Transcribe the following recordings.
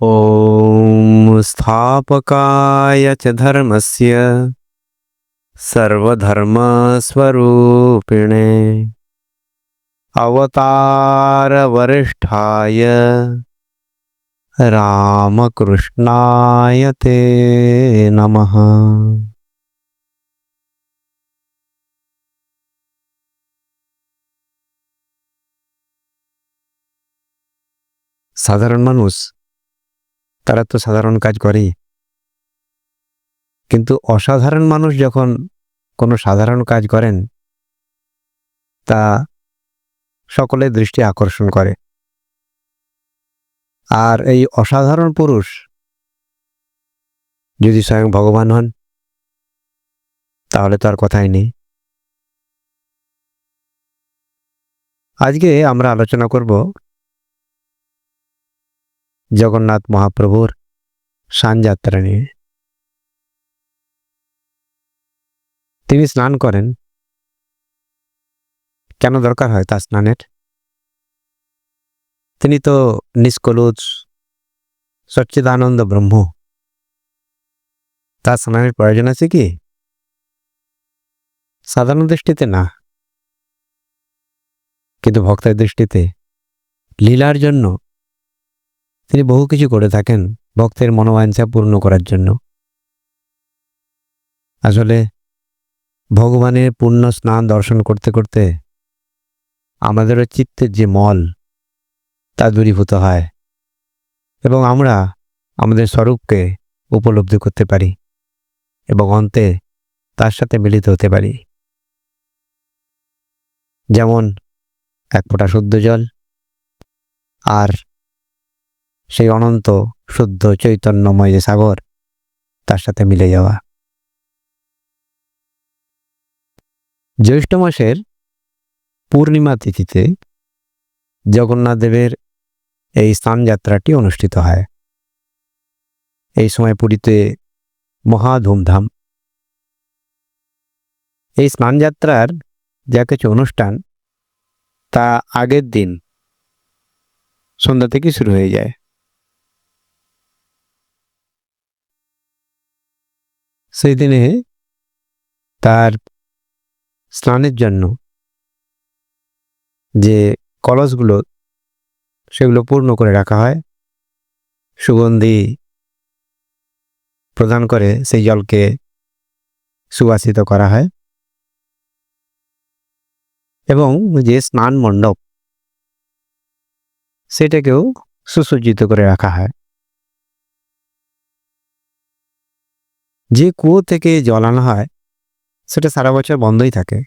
ॐ स्थापकाय च धर्मस्य सर्वधर्मस्वरूपिणे। अवतारवरिष्ठाय रामकृष्णाय ते नमः। साधारण माणूस তারা তো সাধারণ কাজ করেই। কিন্তু অসাধারণ মানুষ যখন কোনো সাধারণ কাজ করেন, তা সকলের দৃষ্টি আকর্ষণ করে। আর এই অসাধারণ পুরুষ যদি স্বয়ং ভগবান হন, তাহলে তো আর কথাই নেই। আজকে আমরা আলোচনা করব জগন্নাথ মহাপ্রভুর সানযাত্রা নিয়ে। তিনি স্নান করেন। কেন দরকার হয় তার স্নানের? তিনি তো নিষ্কলুজ, সচ্চিদানন্দ ব্রহ্ম। তার স্নানের প্রয়োজন আছে কি? সাধারণ দৃষ্টিতে না। কিন্তু ভক্তের দৃষ্টিতে লীলার জন্য তিনি বহু কিছু করে থাকেন ভক্তের মনোবাঞ্ছা পূর্ণ করার জন্য। আসলে ভগবানের পূর্ণ স্নান দর্শন করতে করতে আমাদেরও চিত্তের যে মল, তা দূরীভূত হয় এবং আমরা আমাদের স্বরূপকে উপলব্ধি করতে পারি এবং অন্তে তার সাথে মিলিত হতে পারি। যেমন এক ফোঁটা শুদ্ধ জল আর সেই অনন্ত, শুদ্ধ, চৈতন্যময় যে সাগর, তার সাথে মিলে যাওয়া। জ্যৈষ্ঠ মাসের পূর্ণিমা তিথিতে জগন্নাথ দেবের এই স্নান যাত্রাটি অনুষ্ঠিত হয়। এই সময় পুরীতে মহা ধুমধাম। এই স্নান যাত্রার যা কিছু অনুষ্ঠান, তা আগের দিন সন্ধ্যা থেকে শুরু হয়ে যায়। সেই দিনে তার স্নানের জন্য যে কলসগুলো, সেগুলো পূর্ণ করে রাখা হয়, সুগন্ধি প্রদান করে সেই জলকে সুবাসিত করা হয়। এবং যে স্নান মণ্ডপ, সেটাকেও সুসজ্জিত করে রাখা হয়। যে কুয়ো থেকে জল আনা হয়, সেটা সারা বছর বন্ধই থাকে।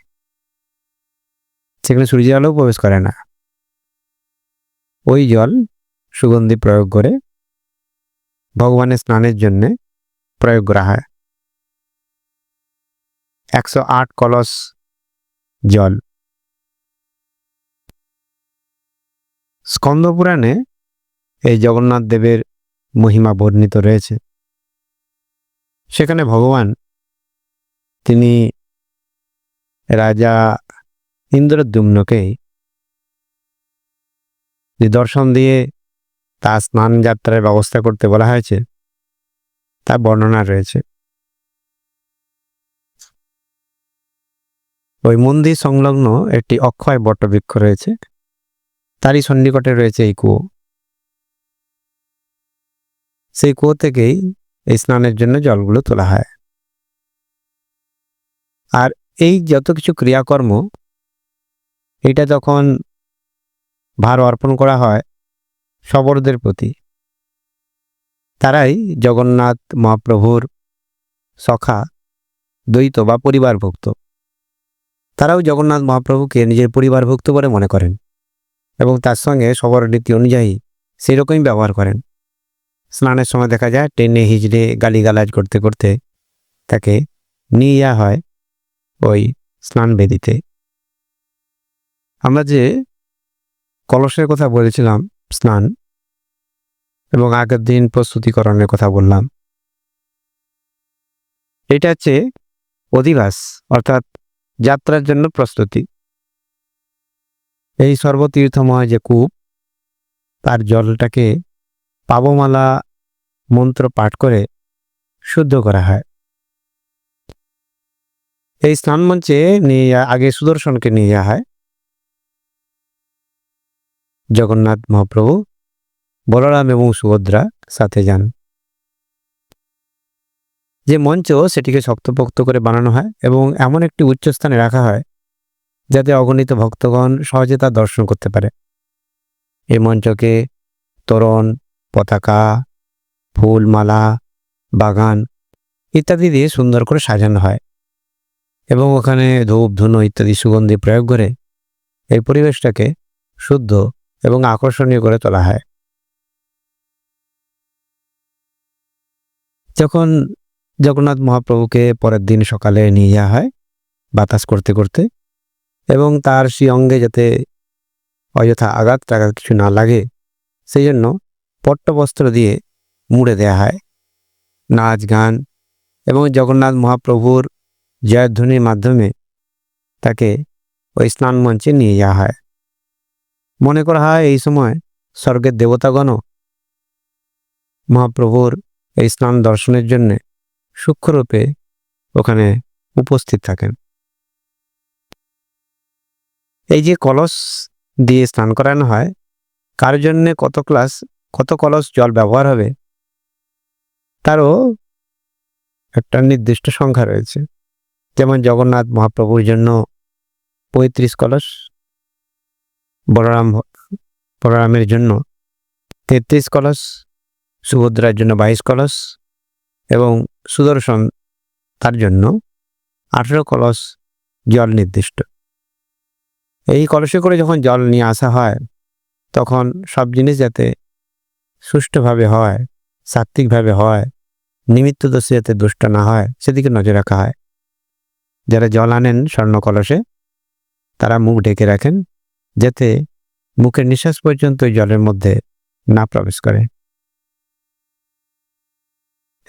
সেখানে সূর্যের আলো প্রবেশ করে না। ওই জল সুগন্ধি প্রয়োগ করে ভগবানের স্নানের জন্যে প্রয়োগ করা হয়। একশো আট কলস জল। স্কন্দ পুরাণে এই জগন্নাথ দেবের মহিমা বর্ণিত রয়েছে। সেখানে ভগবান, তিনি রাজা ইন্দ্রদ্যুম্নকে দর্শন দিয়ে তা স্নান যাত্রার ব্যবস্থা করতে বলা হয়েছে। তা বর্ণনা রয়েছে। ওই মন্দির সংলগ্ন একটি অক্ষয় বটবৃক্ষ রয়েছে। তারই সন্নিকটে রয়েছে এই কুয়ো। সেই কুয়ো থেকেই এই স্নানের জন্য জলগুলো তোলা হয়। আর এই যত কিছু ক্রিয়াকর্ম, এটা তখন ভার অর্পণ করা হয় শবরদের প্রতি, তারাই জগন্নাথ, মহাপ্রভুর সখা, দ্বৈত বা পরিবারভুক্ত। তারাও জগন্নাথ, মহাপ্রভুকে নিজের পরিবারভুক্ত বলে মনে করেন এবং তার সঙ্গে সবর রীতি অনুযায়ী সেই রকমই ব্যবহার করেন। স্নানের সময় দেখা যায় টেনে হিজড়ে গালিগালাজ করতে করতে তাকে নিয়ে যাওয়া হয় ওই স্নান বেদিতে। আমরা যে কলসের কথা বলেছিলাম, স্নান, এবং আগের দিন প্রস্তুতিকরণের কথা বললাম, এটা হচ্ছে অধিবাস, অর্থাৎ যাত্রার জন্য প্রস্তুতি। এই সর্বতীর্থময় যে কূপ, তার জলটাকে পাবমালা মন্ত্র পাঠ করে শুদ্ধ করা হয়। এই স্নান মঞ্চে নিয়ে আগে সুদর্শনকে নিয়ে যাওয়া হয়। জগন্নাথ মহাপ্রভু, বলরাম এবং সুভদ্রা সাথে যান। যে মঞ্চ, সেটিকে শক্তপোক্ত করে বানানো হয় এবং এমন একটি উচ্চ স্থানে রাখা হয়, যাতে অগণিত ভক্তগণ সহজে তা দর্শন করতে পারে। এই মঞ্চকে তোরণ পতাকা ফুল মালা বাগান ইত্যাদি দিয়ে সুন্দর করে সাজানো হয় এবং ওখানে ধূপ, ধুনো ইত্যাদি সুগন্ধি প্রয়োগ করে এই পরিবেশটাকে শুদ্ধ এবং আকর্ষণীয় করে তোলা হয়। যখন জগন্নাথ মহাপ্রভুকে পরের দিন সকালে নিয়ে যাওয়া হয় বাতাস করতে করতে এবং তার সেই অঙ্গে যাতে অযথা আঘাত টাঘাত কিছু না লাগে, সেই জন্য পট্টবস্ত্র দিয়ে মুড়ে দেয়া হয়। নাচ, গান এবং জগন্নাথ মহাপ্রভুর জয়ধ্বনির মাধ্যমে তাকে ওই স্নান মঞ্চে নিয়ে যাওয়া হয়। মনে করা হয় এই সময় স্বর্গের দেবতাগণও মহাপ্রভুর এই স্নান দর্শনের জন্যে সূক্ষ্মরূপে ওখানে উপস্থিত থাকেন। এই যে কলস দিয়ে স্নান করানো হয়, কার জন্যে, কত ক্লাস কত কলস জল ব্যবহার হবে? তারও একটা নির্দিষ্ট সংখ্যা রয়েছে। যেমন জগন্নাথ মহাপ্রভুর জন্য পঁয়ত্রিশ কলস, বলরাম বলরামের জন্য তেত্রিশ কলস, সুভদ্রার জন্য বাইশ কলস এবং সুদর্শন তার জন্য আঠেরো কলস জল নির্দিষ্ট। এই কলসে করে যখন জল নিয়ে আসা হয়, তখন সব জিনিস যাতে সুষ্ঠুভাবে হয়, সাত্ত্বিকভাবে হয়, নিমিত্ত দোষে যাতে দুষ্ট না হয়, সেদিকে নজর রাখা হয়। যারা জল আনেন স্বর্ণ কলসে, তারা মুখ ঢেকে রাখেন, যাতে মুখের নিঃশ্বাস পর্যন্ত জলের মধ্যে না প্রবেশ করে।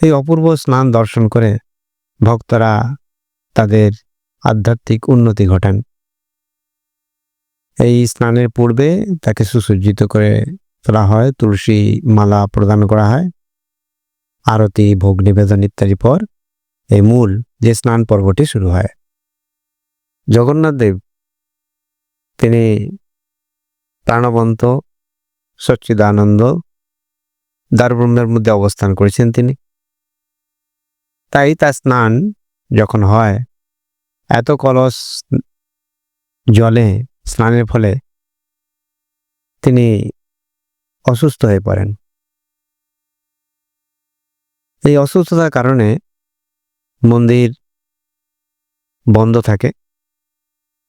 এই অপূর্ব স্নান দর্শন করে ভক্তরা তাদের আধ্যাত্মিক উন্নতি ঘটান। এই স্নানের পূর্বে তাকে সুসজ্জিত করে তোলা হয়, তুলসী মালা প্রদান করা হয়, আরতি, ভোগ নিবেদন ইত্যাদি পর এই মূল যে স্নান পর্বটি শুরু হয়। জগন্নাথ দেব, তিনি প্রাণবন্ত, সচ্চিদানন্দ, দ্বারব্রহ্মের মধ্যে অবস্থান করেছেন তিনি। তাই তার স্নান যখন হয়, এত কলস জলে স্নানের ফলে তিনি অসুস্থ হয়ে পড়েন। এই অসুস্থতার কারণে মন্দির বন্ধ থাকে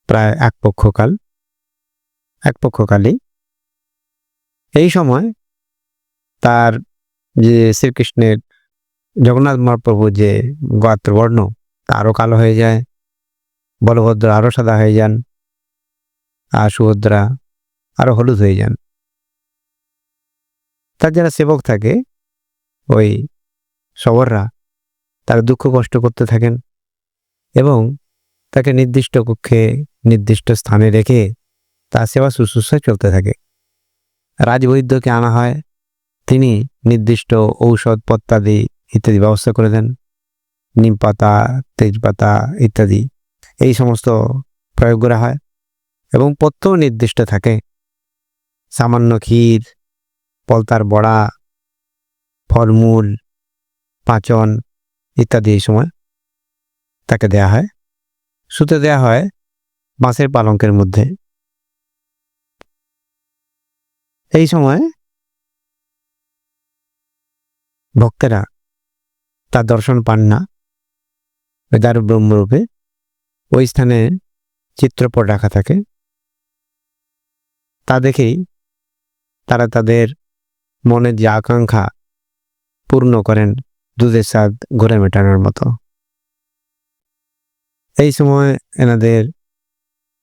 প্রায় এক পক্ষকাল। এক পক্ষকালই। এই সময় তার যে শ্রীকৃষ্ণের জগন্নাথ মহাপ্রভু যে গাত্রবর্ণ তা আরও কালো হয়ে যায়, বলভদ্র আরও সাদা হয়ে যান, আর সুভদ্রা আরও হলুদ হয়ে যান। তার যারা সেবক থাকে, ওই সবররা তার দুঃখ কষ্ট করতে থাকেন এবং তাকে নির্দিষ্ট কক্ষে, নির্দিষ্ট স্থানে রেখে তার সেবা শুশ্রূষা চলতে থাকে। রাজবৈদ্যকে আনা হয়, তিনি নির্দিষ্ট ঔষধ, পত্তাদি ইত্যাদি ব্যবস্থা করে দেন, নিম পাতা তেজপাতা ইত্যাদি, এই সমস্ত প্রয়োগ করা হয় এবং পথ্য নির্দিষ্ট থাকে। সামান্য ক্ষীর পলতার বড়া ফলমূল পাচন ইত্যাদি এই সময় তাকে দেয়া হয়। শুতে দেয়া হয় বাঁশের পালঙ্কের মধ্যে। এই সময় ভক্তেরা তার দর্শন পান না। দারু ব্রহ্মরূপে ওই স্থানে চিত্রপট রাখা থাকে। তা দেখেই তারা তাদের মনের যে আকাঙ্ক্ষা পূর্ণ করেন দুধের স্বাদ ঘুরে মেটানোর মতো। এই সময় এনাদের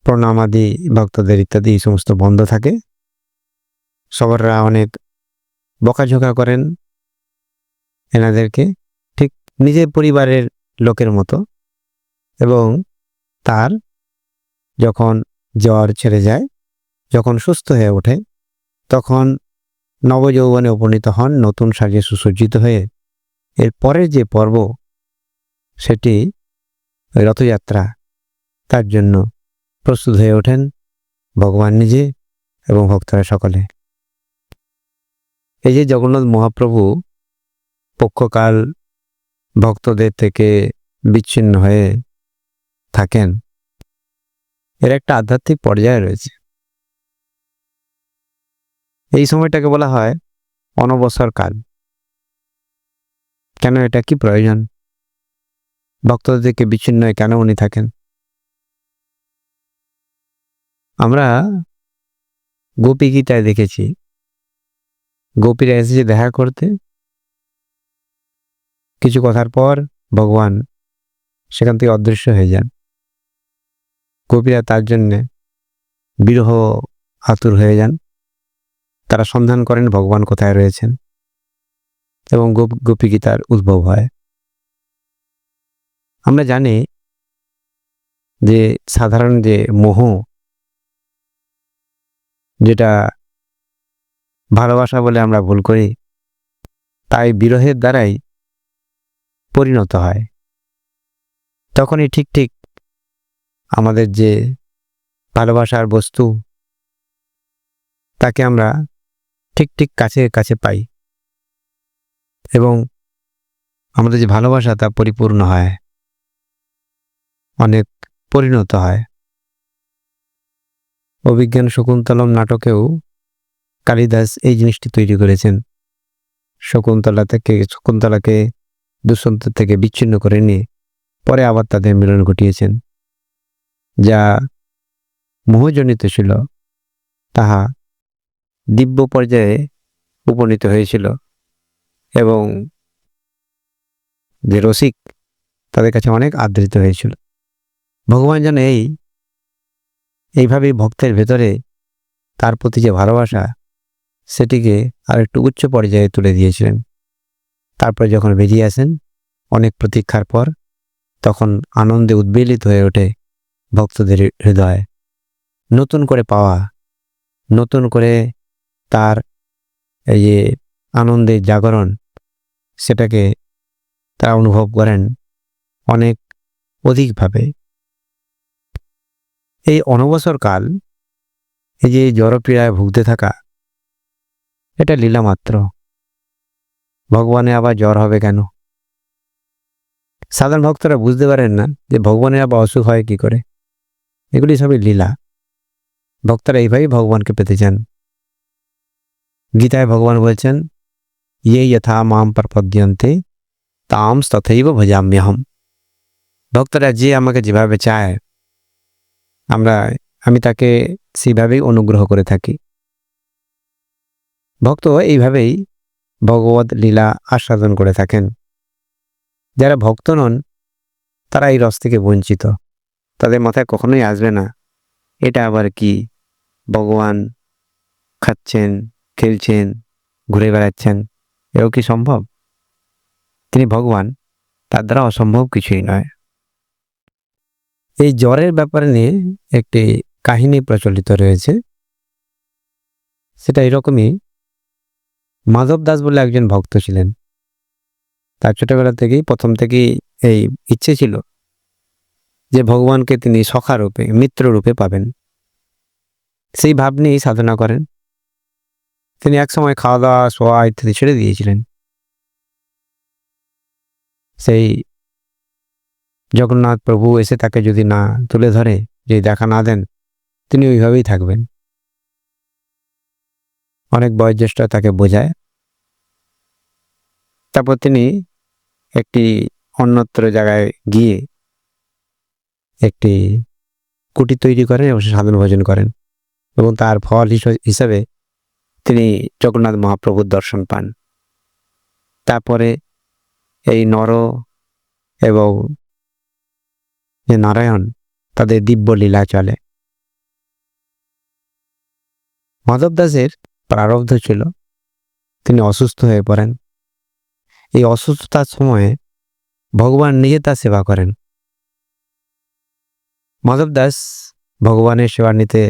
প্রণামাদি, ভক্তদের ইত্যাদি এই সমস্ত বন্ধ থাকে। সবাররা অনেক বকাঝোকা করেন এনাদেরকে, ঠিক নিজের পরিবারের লোকের মতো এবং তার যখন জ্বর ছেড়ে যায়, যখন সুস্থ হয়ে ওঠে, তখন নবযৌবনে উপনীত হন, নতুন সাজে সুসজ্জিত হয়ে এর পরের যে পর্ব, সেটি রথযাত্রা। তার জন্য প্রস্তুত হয়ে ওঠেন ভগবান নিজে এবং ভক্তরা সকলে। এই যে জগন্নাথ মহাপ্রভু পক্ষকাল ভক্তদের থেকে বিচ্ছিন্ন হয়ে থাকেন, এর একটা আধ্যাত্মিক পর্যায়ে রয়েছে। এই সময়টাকে বলা হয় অনবসর কাল কেন এটা কি প্রয়োজন? ভক্তদের থেকে বিচ্ছিন্ন কেন উনি থাকেন? আমরা গোপী গীতায় দেখেছি, গোপীরা এসেছে দেখা করতে। কিছু কথার পর ভগবান সেখান থেকে অদৃশ্য হয়ে যান। গোপীরা তার জন্যে বিরহ আতুর হয়ে যান। তারা সন্ধান করেন ভগবান কোথায় রয়েছেন এবং গোপ গোপী গীতার উদ্ভব হয়। আমরা জানি যে সাধারণ যে মোহ, যেটা ভালোবাসা বলে আমরা ভুল করি, তাই বিরহের দ্বারাই পরিণত হয়। তখনই ঠিক ঠিক আমাদের যে ভালোবাসার বস্তু, তাকে আমরা ঠিক ঠিক কাছে কাছে পাই। এবং আমাদের যে ভালোবাসা তা পরিপূর্ণ হয়। অনেক পরিণত হয়। অভিজ্ঞান শকুন্তলম নাটকেও কালিদাস এই জিনিসটি তৈরি করেছেন। শকুন্তলা থেকে, শকুন্তলাকে দুষ্যন্ত থেকে বিচ্ছিন্ন করে নিয়ে পরে আবার তাদের মিলন ঘটিয়েছেন। যা মোহজনিত ছিল, তাহা দিব্য পর্যায়ে উপনীত হয়েছিল এবং যে রসিক তাদের কাছে অনেক আদৃত হয়েছিল। ভগবান যেন এই, এইভাবেই ভক্তের ভেতরে তার প্রতি যে ভালোবাসা, সেটিকে আর একটু উচ্চ পর্যায়ে তুলে দিয়েছিলেন। তারপর যখন বেরিয়ে আসেন, অনেক প্রতীক্ষার পর তখন আনন্দে উদ্বেলিত হয়ে ওঠে ভক্তদের হৃদয়। নতুন করে পাওয়া, নতুন করে তার এই যে আনন্দের জাগরণ, সেটাকে তারা অনুভব করেন অনেক অধিকভাবে। এই অনবসর কাল, এই যে জড়পীড়ায় ভুগতে থাকা, এটা লীলা মাত্র ভগবানে আবার জ্বর হবে কেন? সাধারণ ভক্তরা বুঝতে পারেন না যে ভগবানের আবার অসুখ হয় কি করে। এগুলি সবই লীলা। ভক্তরা এইভাবেই ভগবানকে পেতে চান। গীতায় ভগবান বলছেন ইয়ে যথা মাম প্রপদ্যন্তে, তাম তথৈব ভজাম্যহম। ভক্তরা যে আমাকে যেভাবে চায়, আমরা, আমি তাকে সেইভাবেই অনুগ্রহ করে থাকি। ভক্ত এইভাবেই ভগবত লীলা আস্বাদন করে থাকেন। যারা ভক্ত নন, তারা এই রস থেকে বঞ্চিত। তাদের মাথায় কখনোই আসবে না, এটা আবার কি? ভগবান খাচ্ছেন খেলছেন, ঘুরে বেড়াচ্ছেন, এও কি সম্ভব? তিনি ভগবান, তার দ্বারা অসম্ভব কিছুই নয়। এই জ্বরের ব্যাপারে নিয়ে একটি কাহিনী প্রচলিত রয়েছে। সেটা এরকমই। মাধব দাস বলে একজন ভক্ত ছিলেন। তার ছোটবেলা থেকেই, প্রথম থেকেই এই ইচ্ছে ছিল যে ভগবানকে তিনি সখা রূপে, মিত্র রূপে পাবেন। সেই ভাব নিয়েই সাধনা করেন। তিনি একসময় খাওয়া দাওয়া শোয়া ইত্যাদি ছেড়ে দিয়েছিলেন। সেই জগন্নাথ প্রভু এসে তাকে যদি না তুলে ধরে, যদি দেখা না দেন, তিনি ওইভাবেই থাকবেন। অনেক বয়োজ্যেষ্ঠ তাকে বোঝায়। তারপর তিনি একটি অন্যত্র জায়গায় গিয়ে একটি কুটি তৈরি করেন এবং সাধন ভোজন করেন এবং তার ফল হিসাবে তিনি জগন্নাথ মহাপ্রভুর দর্শন পান। তারপরে এই নর এবং যে নারায়ণ, তাদের দিব্য লীলা চলে। মাধব দাসের প্রারব্ধ ছিল, তিনি অসুস্থ হয়ে পড়েন। এই অসুস্থতার সময়ে ভগবান নিজে তার সেবা করেন। মাধব দাস ভগবানের সেবা নিতে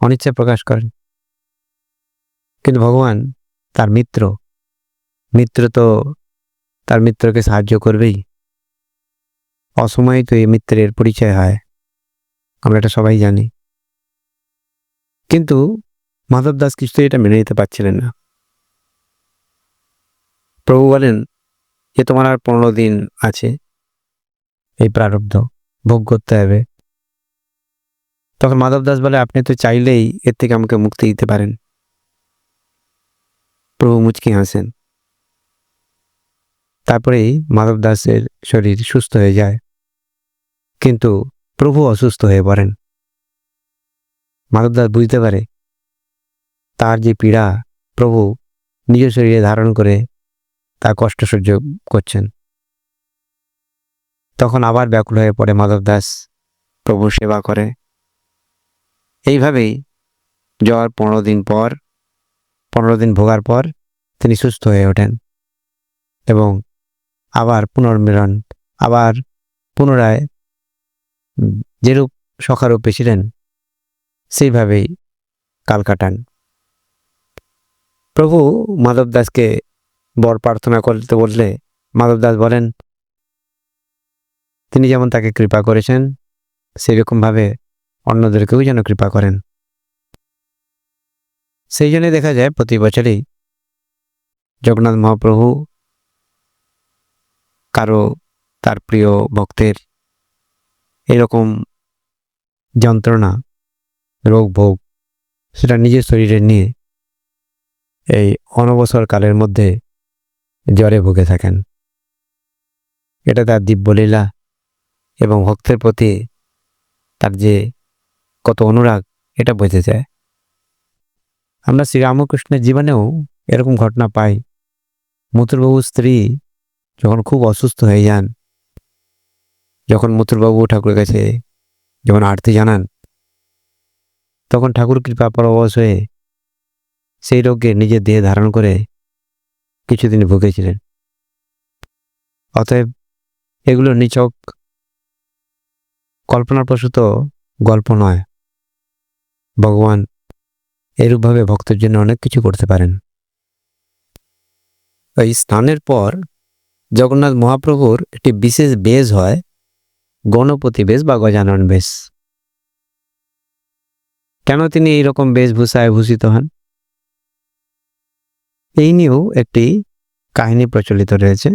অনিচ্ছা প্রকাশ করেন। কিন্তু ভগবান তার মিত্র। মিত্র তো তার মিত্রকে সাহায্য করবেই। অসময়ে তো এই মিত্রের পরিচয় হয়। আমরা এটা সবাই জানি। কিন্তু মাধব দাস কিছুতেই এটা মেনে নিতে পারছিলেন না। প্রভু বলেন যে, তোমার আর পনেরো দিন আছে এই প্রারব্ধ, ভোগ করতে হবে। তখন মাধব দাস বলে, আপনি তো চাইলেই এর থেকে আমাকে মুক্তি দিতে পারেন। প্রভু মুচকি হাসেন। তারপরেই মাধব দাসের শরীর সুস্থ হয়ে যায়। কিন্তু প্রভু অসুস্থ হয়ে পড়েন। মাধব দাস বুঝতে পারে, তার যে পীড়া প্রভু নিজ শরীরে ধারণ করে তার কষ্ট সহ্য করছেন। তখন আবার ব্যাকুল হয়ে পড়ে মাধব দাস প্রভু সেবা করে। এইভাবেই জ্বর পনেরো দিন পর পনেরো দিন ভোগার পর তিনি সুস্থ হয়ে ওঠেন এবং আবার পুনর্মিলন, আবার পুনরায় যেরূপ সখারূপে ছিলেন, সেইভাবেই কাল কাটান। প্রভু মাধব দাসকে বর প্রার্থনা করতে বললে মাধব দাস বলেন, তিনি যেমন তাকে কৃপা করেছেন, সেরকমভাবে অন্যদেরকেও যেন কৃপা করেন। সেই জন্যই দেখা যায় প্রতি বছরই জগন্নাথ মহাপ্রভু কারও তার প্রিয় ভক্তের এরকম যন্ত্রণা, রোগ ভোগ সেটা নিজের শরীরে নিয়ে এই অনবসর কালের মধ্যে জ্বরে ভুগে থাকেন। এটা তার দিব্যলীলা এবং ভক্তের প্রতি তার যে কত অনুরাগ, এটা বোঝা যায়। আমরা শ্রীরামকৃষ্ণের জীবনেও এরকম ঘটনা পাই। মথুরবাবুর স্ত্রী যখন খুব অসুস্থ হয়ে যান, যখন মথুরবাবু ঠাকুরের কাছে যখন আরতি জানান, তখন ঠাকুর কৃপা পরবশ হয়ে সেই রোগকে নিজের দেহে ধারণ করে কিছুদিন ভুগেছিলেন। অতএব এগুলো নিছক কল্পনাপ্রসূত গল্প নয়। ভগবান এরূপভাবে ভক্তের জন্য অনেক কিছু করতে পারেন। এই স্থানের পর জগন্নাথ মহাপ্রভুর একটি বিশেষ বেশ হয়, গণপতি বেশ বা গজানন বেশ। কেন তিনি এই এইরকম বেশভূষায় ভূষিত হন? এই নিয়েও একটি কাহিনী প্রচলিত রয়েছে।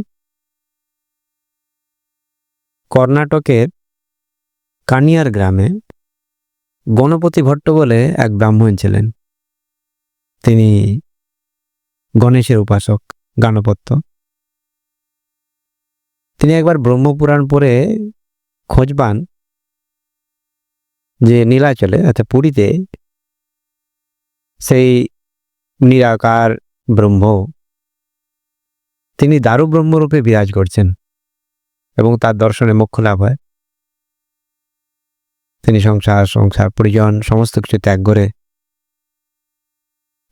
কর্ণাটকের কানিয়ার গ্রামে গণপতি ভট্ট বলে এক ব্রাহ্মণ ছিলেন। তিনি গণেশের উপাসক, গানপত্য। তিনি একবার ব্রহ্মপুরাণ পড়ে খোঁজ পান যে নীলাচলে, অর্থাৎ পুরীতে সেই নিরাকার ব্রহ্ম, তিনি দারু ব্রহ্মরূপে বিরাজ করছেন এবং তার দর্শনে মোক্ষ লাভ হয়। তিনি সংসার সংসার, পরিজন, সমস্ত কিছু ত্যাগ করে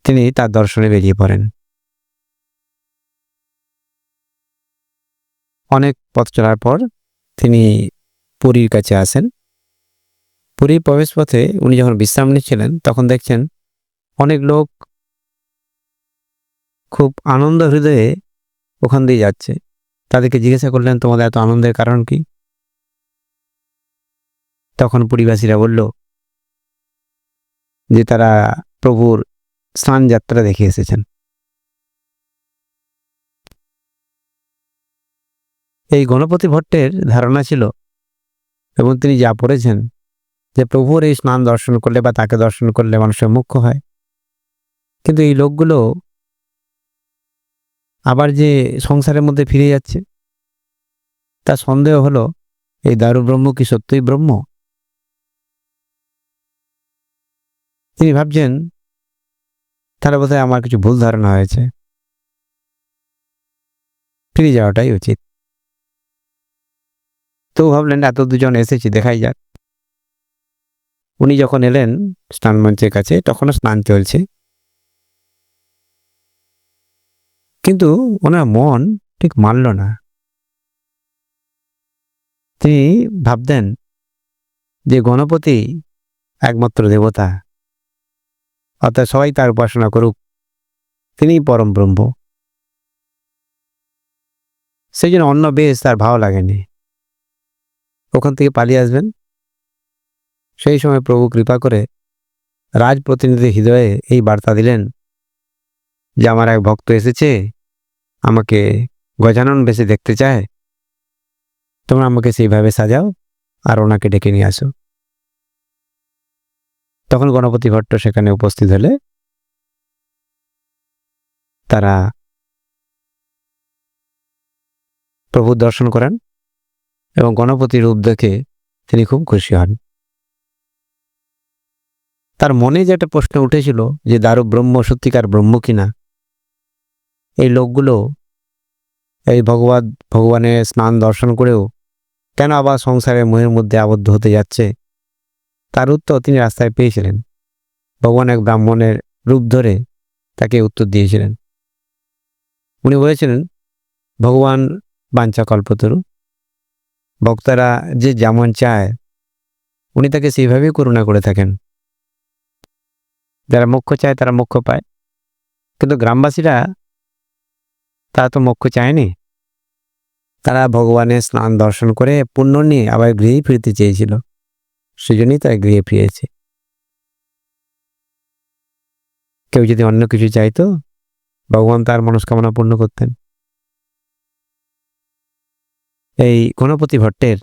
তিনি তার দর্শনে বেরিয়ে পড়েন। অনেক পথ চলার পর তিনি পুরীর কাছে আসেন। পুরীর প্রবেশ পথে উনি যখন বিশ্রাম নিচ্ছিলেন, তখন দেখছেন অনেক লোক খুব আনন্দ হৃদয়ে ওখান দিয়ে যাচ্ছে। তাদেরকে জিজ্ঞাসা করলেন, তোমাদের এত আনন্দের কারণ কি? তখন পুরীবাসীরা বলল যে, তারা প্রভুর স্নান যাত্রা দেখে এসেছেন। এই গণপতি ভট্টের ধারণা ছিল এবং তিনি যা পড়েছেন যে প্রভুর এই স্নান দর্শন করলে বা তাকে দর্শন করলে মানুষের মুখ্য হয়। কিন্তু এই লোকগুলো আবার যে সংসারের মধ্যে ফিরে যাচ্ছে, তার সন্দেহ হলো, এই দারু ব্রহ্ম কি সত্যই ব্রহ্ম? তিনি ভাবছেন তাহলে বোধহয় আমার কিছু ভুল ধারণা হয়েছে। ফিরে যাওয়াটাই উচিত। তো ভাবলেন, এত দুজন এসেছি, দেখাই যাক। উনি যখন এলেন স্নান মঞ্চের কাছে, তখনও স্নান চলছে। কিন্তু ওনার মন ঠিক মানল না। তিনি ভাবতেন যে গণপতি একমাত্র দেবতা। অর্থাৎ সবাই তার উপাসনা করুক, তিনিই পরম ব্রহ্ম। সেই জন্য অন্য বেশ তার ভালো লাগেনি। ওখান থেকে পালিয়ে আসবেন। সেই সময় প্রভু কৃপা করে রাজপ্রতিনিধি হৃদয়ে এই বার্তা দিলেন যে আমার এক ভক্ত এসেছে, আমাকে গজানন বেশি দেখতে চায়, তোমরা আমাকে সেইভাবে সাজাও আর ওনাকে ডেকে নিয়ে আসো। তখন গণপতি ভট্ট সেখানে উপস্থিত হলে তারা প্রভুর দর্শন করেন এবং গণপতি রূপ দেখে তিনি খুব খুশি হন। তার মনে যে একটা প্রশ্ন উঠেছিল যে দারু ব্রহ্ম সত্যিকার ব্রহ্ম কিনা? এই লোকগুলো এই ভগবান, ভগবানের স্নান দর্শন করেও কেন আবার সংসারের মোহের মধ্যে আবদ্ধ হতে যাচ্ছে? তার উত্তর তিনি রাস্তায় পেয়েছিলেন। ভগবান এক ব্রাহ্মণের রূপ ধরে তাকে উত্তর দিয়েছিলেন। উনি বলেছিলেন, ভগবান বাঞ্ছা কল্পতরু। ভক্তরা যে যেমন চায়, উনি তাকে সেইভাবেই করুণা করে থাকেন। যারা মোক্ষ চায়, তারা মোক্ষ পায়। কিন্তু গ্রামবাসীরা, তারা তো মোক্ষ চায়নি। তারা ভগবানের স্নান দর্শন করে পুণ্য নিয়ে আবার গৃহেই ফিরতে চেয়েছিল। সেজন্যই তারা গৃহে ফিরেছে। কেউ যদি অন্য কিছু চাইতো, ভগবান তার মনস্কামনা পূর্ণ করতেন। এই গণপতি ভট্টের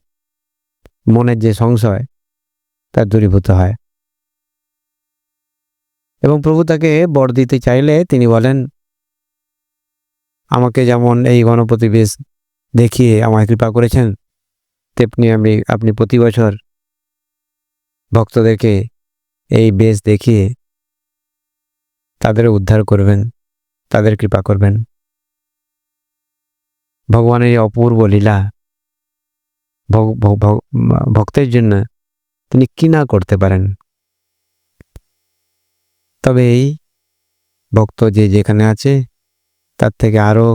মনের যে সংশয়, তার দূরীভূত হয়। এবং প্রভু তাকে বর দিতে চাইলে তিনি বলেন, আমাকে যেমন এই গণপতি বেশ দেখিয়ে আমায় কৃপা করেছেন, তেমনি আমি, আপনি প্রতি বছর ভক্তদেরকে এই বেশ দেখিয়ে তাদের উদ্ধার করবেন, তাদের কৃপা করবেন। ভগবানের এই অপূর্ব লীলা ভক্তের জন্য তিনি কি না করতে পারেন? তবে এই ভক্ত যে যেখানে আছে, তার থেকে আরও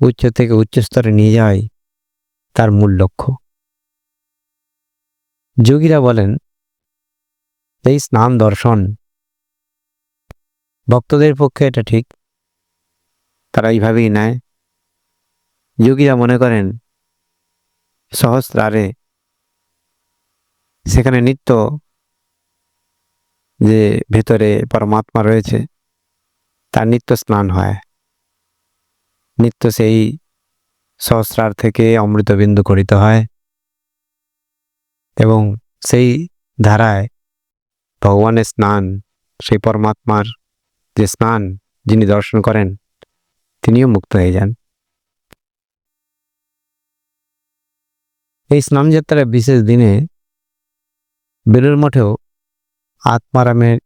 উচ্চ থেকে উচ্চ স্তরে নিয়ে যাওয়াই তার মূল লক্ষ্য। যোগীরা বলেন এই স্নান দর্শন। ভক্তদের পক্ষে এটা ঠিক। তারা এইভাবেই নেয়। যোগীরা মনে করেন, সহস্রারে সেখানে নিত্য যে ভেতরে পরমাত্মা রয়েছে, তার নিত্য স্নান হয়। নিত্য সেই সহস্রার থেকে অমৃতবিন্দু করিত হয়। এবং সেই ধারায় ভগবানের স্নান, সেই পরমাত্মার যে স্নান যিনি দর্শন করেন, তিনিও মুক্ত হয়ে যান। এই স্নানযাত্রার বিশেষ দিনে বেলুর মঠেও আত্মারামের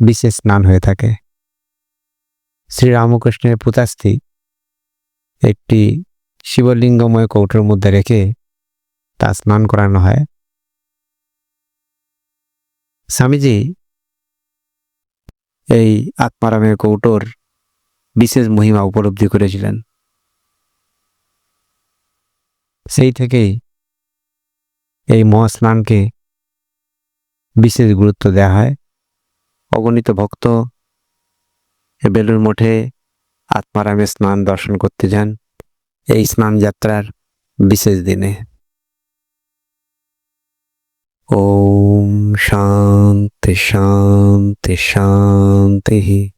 বিশেষ স্নান হয়ে থাকে। শ্রীরামকৃষ্ণের পুতাস্থি একটি শিবলিঙ্গময় কৌটোর মধ্যে রেখে তা স্নান করানো হয়। স্বামীজি, এই আত্মারামের কৌটোর বিশেষ মহিমা উপলব্ধি করেছিলেন। সেই থেকেই এই মহাস্নানকে বিশেষ গুরুত্ব দেওয়া হয়। অগণিত ভক্ত বেলুর মঠে আত্মারামে স্নান দর্শন করতে যান। এই স্নান যাত্রার বিশেষ দিনে। ओम शांति शांति शांति ही।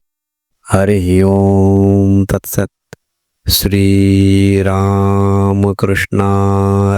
हरि ओम तत्सत। श्री राम कृष्णार्पणमस्तु